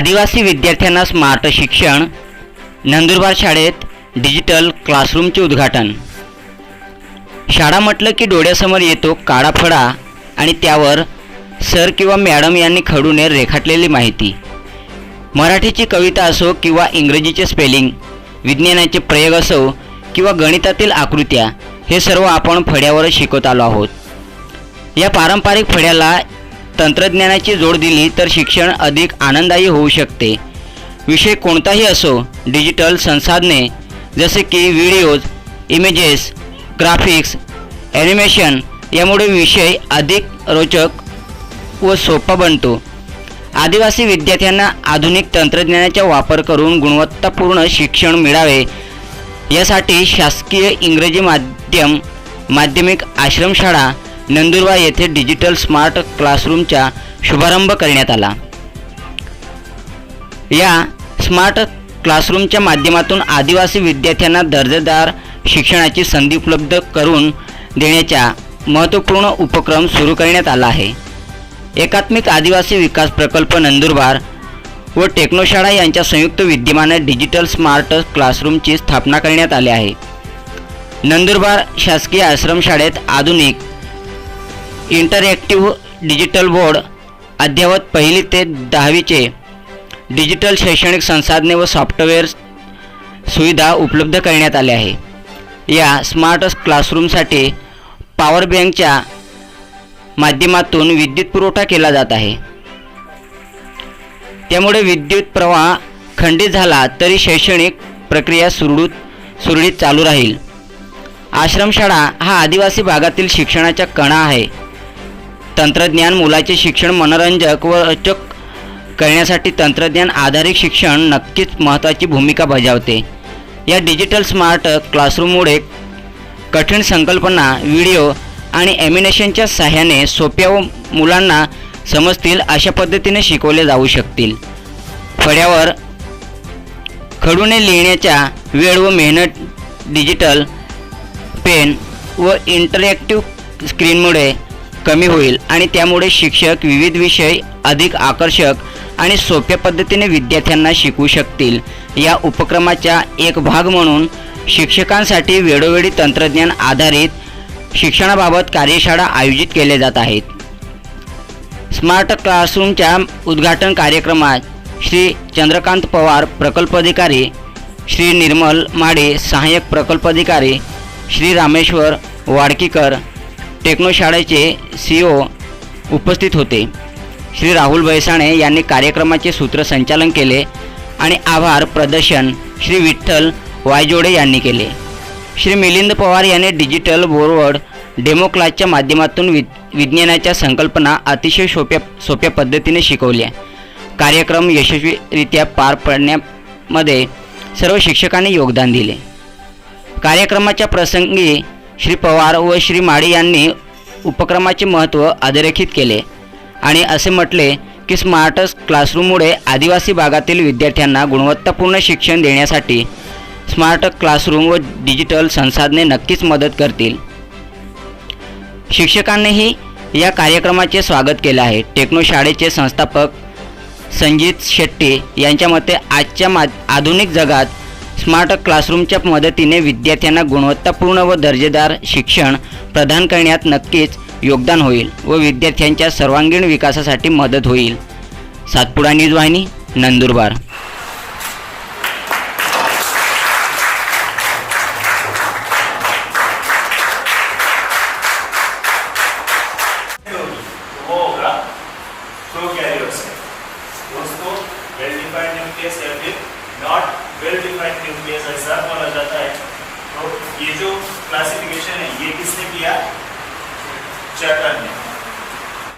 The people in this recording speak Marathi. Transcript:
आदिवासी विद्यार्थ्यांना स्मार्ट शिक्षण नंदुरबार शाळेत डिजिटल क्लासरूमचे उद्घाटन. शाळा म्हटलं की डोळ्यासमोर येतो काळा फळा आणि त्यावर सर किंवा मॅडम यांनी खडूने रेखाटलेली माहिती. मराठीची कविता असो किंवा इंग्रजीचे स्पेलिंग विज्ञानाचे प्रयोग असो किंवा गणितातील आकृत्या हे सर्व आपण फड्यावरच शिकत आलो आहोत. या पारंपरिक फड्याला तंत्रज्ञानाची जोड दिली तर शिक्षण अधिक आनंददायी होऊ शकते. विषय कोणताही असो डिजिटल संसाधने जसे की व्हिडिओज इमेजेस ग्राफिक्स ॲनिमेशन यामुळे विषय अधिक रोचक व सोपा बनतो. आदिवासी विद्यार्थ्यांना आधुनिक तंत्रज्ञानाचा वापर करून गुणवत्तापूर्ण शिक्षण मिळावे यासाठी शासकीय इंग्रजी माध्यम माध्यमिक आश्रमशाळा नंदुरबार येथे डिजिटल स्मार्ट क्लासरूमचा शुभारंभ करण्यात आला. या स्मार्ट क्लासरूमच्या माध्यमातून आदिवासी विद्यार्थ्यांना दर्जेदार शिक्षणाची संधी उपलब्ध करून देण्याचा महत्त्वपूर्ण उपक्रम सुरू करण्यात आला आहे. एकात्मिक आदिवासी विकास प्रकल्प नंदुरबार व टेक्नोशाळा यांच्या संयुक्त विद्यमाने डिजिटल स्मार्ट क्लासरूमची स्थापना करण्यात आली आहे. नंदुरबार शासकीय आश्रमशाळेत आधुनिक इंटरॅक्टिव्ह डिजिटल बोर्ड अद्ययावत पहिली ते दहावीचे डिजिटल शैक्षणिक संसाधने व सॉफ्टवेअर सुविधा उपलब्ध करण्यात आल्या आहे. या स्मार्ट क्लासरूमसाठी पॉवर बँकच्या माध्यमातून विद्युत पुरवठा केला जात आहे. त्यामुळे विद्युत प्रवाह खंडित झाला तरी शैक्षणिक प्रक्रिया सुरळीत सुरळीत चालू राहील. आश्रमशाळा हा आदिवासी भागातील शिक्षणाचा कणा आहे. तंत्रज्ञान मुलाचे शिक्षण मनोरंजक व अचक करण्यासाठी तंत्रज्ञान आधारित शिक्षण नक्कीच महत्त्वाची भूमिका बजावते. या डिजिटल स्मार्ट क्लासरूममुळे कठीण संकल्पना व्हिडिओ आणि ॲमिनेशनच्या सहाय्याने सोप्या व मुलांना समजतील अशा पद्धतीने शिकवले जाऊ शकतील. फळ्यावर खडूने लिहिण्याच्या वेळ व मेहनत डिजिटल पेन व इंटरॅक्टिव्ह स्क्रीनमुळे कमी होईल आणि त्यामुळे शिक्षक विविध विषय अधिक आकर्षक आणि सोप्या पद्धतीने विद्यार्थ्यांना शिकवू शकतील. या उपक्रमाचा एक भाग म्हणून शिक्षकांसाठी वेळोवेळी तंत्रज्ञान आधारित शिक्षणाबाबत कार्यशाळा आयोजित केल्या जात आहेत. स्मार्ट क्लासरूमच्या उद्घाटन कार्यक्रमात श्री चंद्रकांत पवार प्रकल्प अधिकारी श्री निर्मल माडे सहाय्यक प्रकल्प अधिकारी श्री रामेश्वर वाडकीकर टेक्नोशाळेचे सी ओ उपस्थित होते. श्री राहुल बैसाणे यांनी कार्यक्रमाचे सूत्रसंचालन केले आणि आभार प्रदर्शन श्री विठ्ठल वायजोडे यांनी केले. श्री मिलिंद पवार यांनी डिजिटल बोरवर्ड डेमो क्लासच्या माध्यमातून वि विज्ञानाच्या संकल्पना अतिशय सोप्या सोप्या पद्धतीने शिकवल्या. कार्यक्रम यशस्वीरित्या पार पडण्यामध्ये सर्व शिक्षकांनी योगदान दिले. कार्यक्रमाच्या प्रसंगी श्री पवार व श्री माळी यांनी उपक्रमाचे महत्त्व अधोरेखित केले. आणि असे म्हटले की स्मार्ट क्लासरूममुळे आदिवासी भागातील विद्यार्थ्यांना गुणवत्तापूर्ण शिक्षण देण्यासाठी स्मार्ट क्लासरूम व डिजिटल संसाधने नक्कीच मदत करतील. शिक्षकांनीही या कार्यक्रमाचे स्वागत केले आहे. टेक्नो शाळेचे संस्थापक संजित शेट्टी यांच्या मते आजच्या मा आधुनिक जगात स्मार्ट क्लासरूमच्या मदतीने विद्यार्थ्यांना गुणवत्तापूर्ण व दर्जेदार शिक्षण प्रदान करण्यात नक्कीच योगदान होईल व विद्यार्थ्यांच्या सर्वांगीण विकासासाठी मदत होईल. सातपुडा न्यूज वाहिनी नंदुरबार. वेल न्यूक्लियस ऐसा बोला जाता है। तो ये जो क्लासिफिकेशन है ये किसने किया? चैटर ने